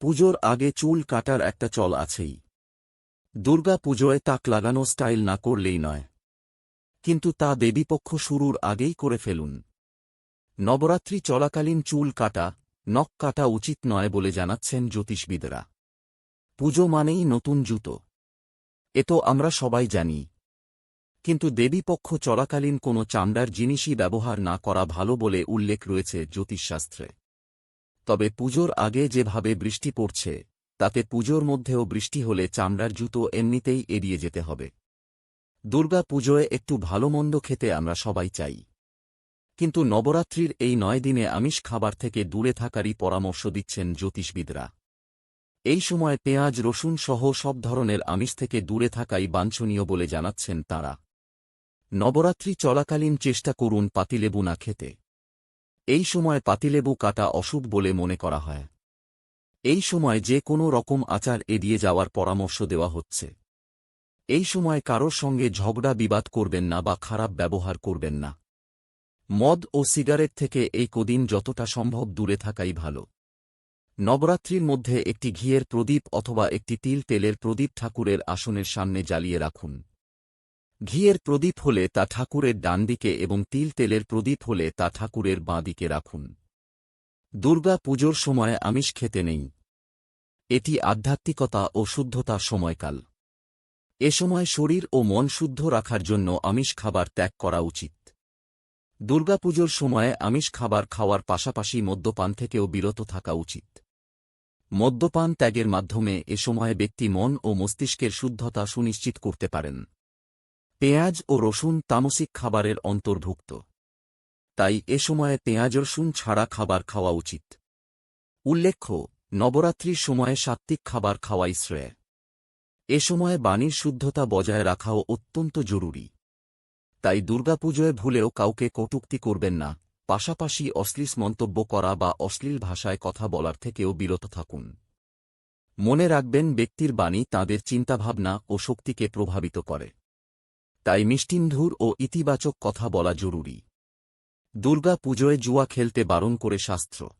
পুজোর আগে চুল কাটার একটা চল আছেই। দুর্গা পুজোয় তাক লাগানো স্টাইল না করলেই নয়। কিন্তু তা দেবীপক্ষ শুরুর আগেই করে ফেলুন। নবরাত্রি চলাকালীন চুল কাটা, নখ কাটা উচিত নয় বলে জানাচ্ছেন জ্যোতিষবিদরা। পুজো মানেই নতুন জুতো। এ তো আমরা সবাই জানি। কিন্তু দেবীপক্ষ চলাকালীন কোনো চামড়ার জিনিসই ব্যবহার না করা ভালো বলে উল্লেখ রয়েছে জ্যোতিষশাস্ত্রে। তবে পুজোর আগে যেভাবে বৃষ্টি পড়ছে, তাতে পুজোর মধ্যেও বৃষ্টি হলে চামড়ার জুতো এমনিতেই এড়িয়ে যেতে হবে। দুর্গা পুজোয় একটু ভালো মন্দ খেতে আমরা সবাই চাই। কিন্তু নবরাত্রির এই নয় দিনে আমিষ খাবার থেকে দূরে থাকারই পরামর্শ দিচ্ছেন জ্যোতিষবিদরা। এই সময় পেঁয়াজ, রসুন সহ সব ধরনের আমিষ থেকে দূরে থাকাই বাঞ্ছনীয় বলে জানাচ্ছেন তাঁরা। নবরাত্রি চলাকালীন চেষ্টা করুন পাতিলেবু না খেতে। এই সময় পাতিলেবু কাটা অশুভ বলে মনে করা হয়। এই সময় যে কোনো রকম আচার এড়িয়ে যাওয়ার পরামর্শ দেওয়া হচ্ছে। এই সময় কারোর সঙ্গে ঝগড়া বিবাদ করবেন না বা খারাপ ব্যবহার করবেন না। মদ ও সিগারেট থেকে এই কদিন যতটা সম্ভব দূরে থাকাই ভালো। নবরাত্রির মধ্যে একটি ঘিয়ের প্রদীপ অথবা একটি তিল তেলের প্রদীপ ঠাকুরের আসনের সামনে জ্বালিয়ে রাখুন। ঘিয়ের প্রদীপ হলে তা ঠাকুরের ডান দিকে এবং তিল তেলের প্রদীপ হলে তা ঠাকুরের বাঁ দিকে রাখুন। দুর্গা পুজোর সময় আমিষ খেতে নেই। এটি আধ্যাত্মিকতা ও শুদ্ধতা সময়কাল। এ সময় শরীর ও মন শুদ্ধ রাখার জন্য আমিষ খাবার ত্যাগ করা উচিত। দুর্গাপুজোর সময়ে আমিষ খাবার খাওয়ার পাশাপাশি মদ্যপান থেকেও বিরত থাকা উচিত। মদ্যপান ত্যাগের মাধ্যমে এ সময়ে ব্যক্তি মন ও মস্তিষ্কের শুদ্ধতা সুনিশ্চিত করতে পারেন। পেঁয়াজ ও রসুন তামসিক খাবারের অন্তর্ভুক্ত। তাই এ সময়ে পেঁয়াজ, রসুন ছাড়া খাবার খাওয়া উচিত। উল্লেখ্য, নবরাত্রির সময়ে সাত্ত্বিক খাবার খাওয়াই শ্রেয়। এ সময়ে বাণীর শুদ্ধতা বজায় রাখাও অত্যন্ত জরুরি। তাই দুর্গাপুজোয় ভুলেও কাউকে কটুক্তি করবেন না, পাশাপাশি অশ্লীল মন্তব্য করা বা অশ্লীল ভাষায় কথা বলার থেকেও বিরত থাকুন। মনে রাখবেন ব্যক্তির বাণী তাঁদের চিন্তাভাবনা ও শক্তিকে প্রভাবিত করে। তাই মিষ্টিন্ধুর ও ইতিবাচক কথা বলা জরুরি। দুর্গা পুজোয় জুয়া খেলতে বারণ করে শাস্ত্র।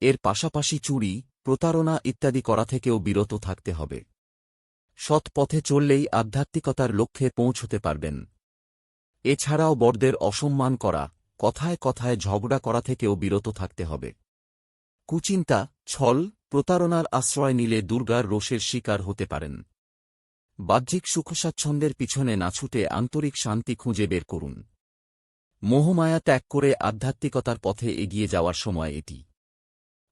এর পাশাপাশি চুরি, প্রতারণা ইত্যাদি করা থেকেও বিরত থাকতে হবে। সৎ পথে চললেই আধ্যাত্মিকতার লক্ষ্যে পৌঁছতে পারবেন। এছাড়াও বড়দের অসম্মান করা, কথায় কথায় ঝগড়া করা থেকেও বিরত থাকতে হবে। কুচিন্তা, ছল, প্রতারণার আশ্রয় নিলে দুর্গার রোষের শিকার হতে পারেন। বাহ্যিক সুখস্বাচ্ছন্দ্যের পিছনে না ছুটে আন্তরিক শান্তি খুঁজে বের করুন। মোহমায়া ত্যাগ করে আধ্যাত্মিকতার পথে এগিয়ে যাওয়ার সময় এটি।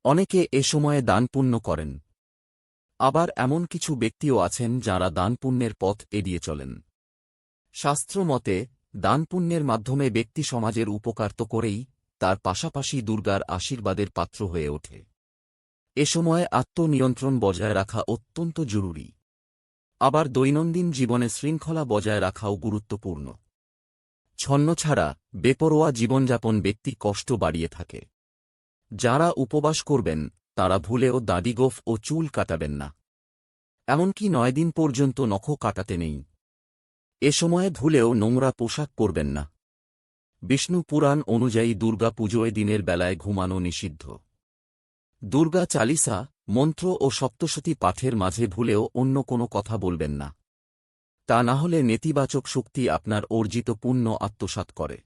অনেকে এ সময়ে দান পুণ্য করেন। আবার এমন কিছু ব্যক্তিও আছেন যাঁরা দান পুণ্যের পথ এড়িয়ে চলেন। শাস্ত্র মতে, দান পুণ্যের মাধ্যমে ব্যক্তি সমাজের উপকার তো করেই, তার পাশাপাশি দুর্গার আশীর্বাদের পাত্র হয়ে ওঠে। এ সময় আত্মনিয়ন্ত্রণ বজায় রাখা অত্যন্ত জরুরি। আবার দৈনন্দিন জীবনে শৃঙ্খলা বজায় রাখাও গুরুত্বপূর্ণ। ছন্ন ছাড়া বেপরোয়া জীবনযাপন ব্যক্তি কষ্ট বাড়িয়ে থাকে। যারা উপবাস করবেন, তারা ভুলেও দাড়িগোফ ও চুল কাটাবেন না। এমনকি নয় দিন পর্যন্ত নখ কাটাতে নেই। এ সময়ে ভুলেও নোংরা পোশাক পরবেন না। বিষ্ণু পুরাণ অনুযায়ী দুর্গা পুজোয় দিনের বেলায় ঘুমানো নিষিদ্ধ। দুর্গা চালিসা মন্ত্র ও সপ্তশতী পাঠের মাঝে ভুলেও অন্য কোনো কথা বলবেন না। তা না হলে নেতিবাচক শক্তি আপনার অর্জিত পুণ্য আত্মসাত করে।